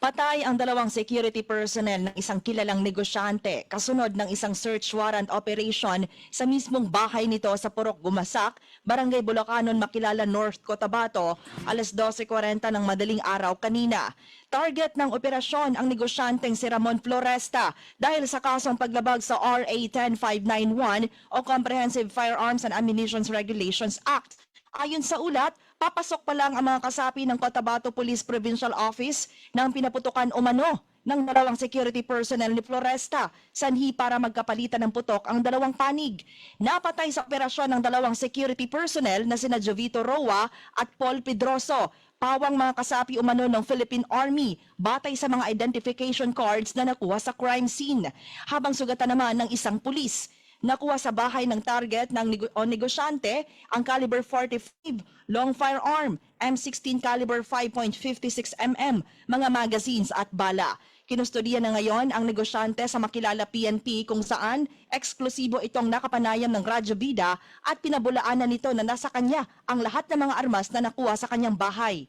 Patay ang dalawang security personnel ng isang kilalang negosyante kasunod ng isang search warrant operation sa mismong bahay nito sa Purok Gumasak, Barangay Bulacanon, Makilala, North Cotabato, alas 12.40 ng madaling araw kanina. Target ng operasyon ang negosyanteng si Ramon Floresta dahil sa kasong paglabag sa RA 10591 o Comprehensive Firearms and Ammunition Regulations Act. Ayon sa ulat, papasok pa lang ang mga kasapi ng Cotabato Police Provincial Office nang pinaputukan umano ng dalawang security personnel ni Floresta, sanhi para magkapalitan ng putok ang dalawang panig. Napatay sa operasyon ng dalawang security personnel na sina Jovito Roa at Paul Pedroso, pawang mga kasapi umano ng Philippine Army batay sa mga identification cards na nakuha sa crime scene. Habang sugatan naman ng isang pulis. Nakuha sa bahay ng target ng nego- o negosyante ang caliber 45 long firearm, M16 caliber 5.56 mm, mga magazines at bala. Kinustodiya na ngayon ang negosyante sa makilala PNP kung saan eksklusibo itong nakapanayam ng Radyo Bida at pinabulaanan nito na nasa kanya ang lahat ng mga armas na nakuha sa kanyang bahay.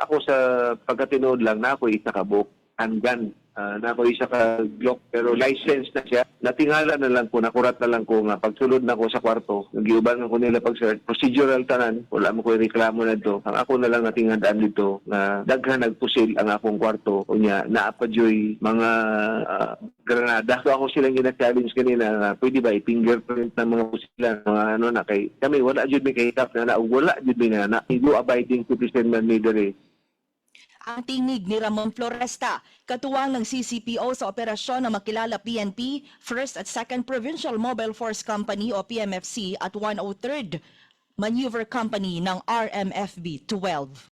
Ako sa pagkatinood lang na ako isa ka book handgun. Ah, na ako isa ka Glock pero license na siya. Natingala na lang ko, nakurat na lang ko nga pagsulod na ko sa kwarto. Nagiuban ko nila pag search procedural tanan. Wala mo ko reklamo na to. Ang ako na lang natingandaan dito na daghan nagpusil ang akong kwarto. Unya naapadyoy mga ah, granada. So ako silang gina-challenge kanina na pwede ba i-fingerprint ng mga pusilan mga ano na kay kami wala jud mi kay tap na na wala jud mi na na abiding citizen man diri. Ang tinig ni Ramon Floresta, katuwang ng CCPO sa operasyon ng makilala PNP, 1st at 2nd Provincial Mobile Force Company o PMFC at 103rd Maneuver Company ng RMFB 12.